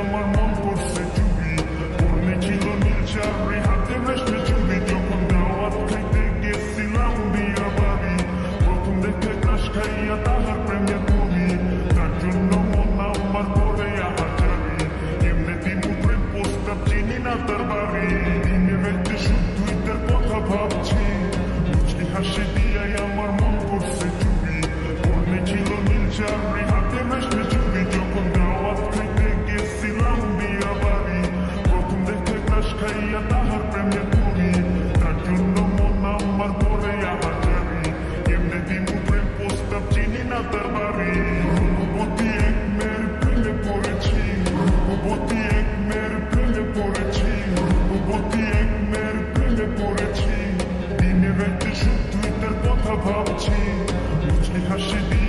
আমার মন করছে চুরি। মনে ছিল নীলচার হাতে রেশমে চুরি যখন দাওয়াত খাইতে গেছিলাম বিয়া বাড়ি, প্রথম দেখে তাস খাইয়া তাহার প্রেমে পড়ি তার জন্য মন আমার করে আহার জানি এমনিতে মুখের প্রস্তাব চিনি না তার বাড়ি। দিনে রাখতে শুধুই তার কথা ভাবছি। পড়েছি দিনে রাতে শুধুই তার কথা